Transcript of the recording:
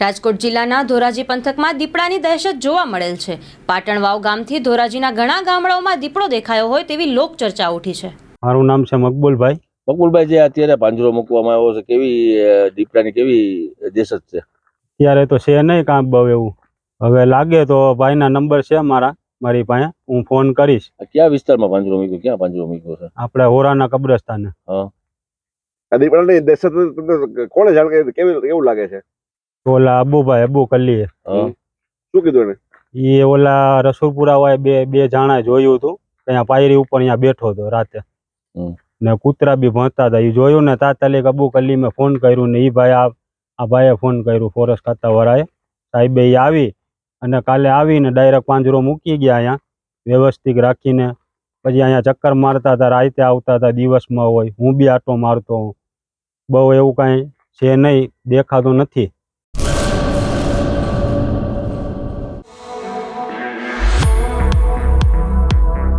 રાજકોટ જિલ્લાના ધોરાજી પંથકમાં દીપડાની દહેશત જોવા મળેલ છે. પાટણ વાવ ગામથી ધોરાજીના ઘણા ગામડાઓમાં દીપડો દેખાયો હોય તેવી લોકચર્ચા ઉઠી છે. મારું નામ છે મકબુલભાઈ. મકબુલભાઈ જે અત્યારે પાંજરો મૂકવામાં આવ્યો છે કેવી દીપડાની કેવી દેશત છે? ત્યારે તો છે નહીં કામ બહુ એવું. હવે લાગે તો ભાઈના નંબર છે મારા મારી પાસે. હું ફોન કરીશ. ક્યાં કયા વિસ્તારમાં પાંજરો મૂક્યો? ક્યાં પાંજરો મૂક્યો છે? આપણે હોરાના કબ્રસ્તાને. હા. દીપડાની દહેશત કોણે જાણ કેવી કેવું લાગે છે? ઓલા અબુભાઈ અબુ કલ્લી શું કીધું એ ઓલા રસુલપુરા વાય બે બે જાણા જોયું હતું. ત્યાં પાયરી ઉપર અહીંયા બેઠો હતો રાતે. ને કૂતરા બી ભણતા હતા. એ જોયું ને તાત્કાલિક અબુ કલ્લી મેં ફોન કર્યું ને એ ભાઈ આ આ ભાઈએ ફોન કર્યું ફોરેસ્ટ ખાતા વાળાએ. સાહેબે એ આવી અને કાલે આવીને ડાયરેક્ટ પાંજરો મૂકી ગયા અહીંયા વ્યવસ્થિત રાખીને. પછી અહીંયા ચક્કર મારતા હતા રાતે આવતા હતા દિવસમાં હોય. હું બી આટો મારતો હોઉં. બહુ એવું કાંઈ છે નહીં દેખાતું નથી.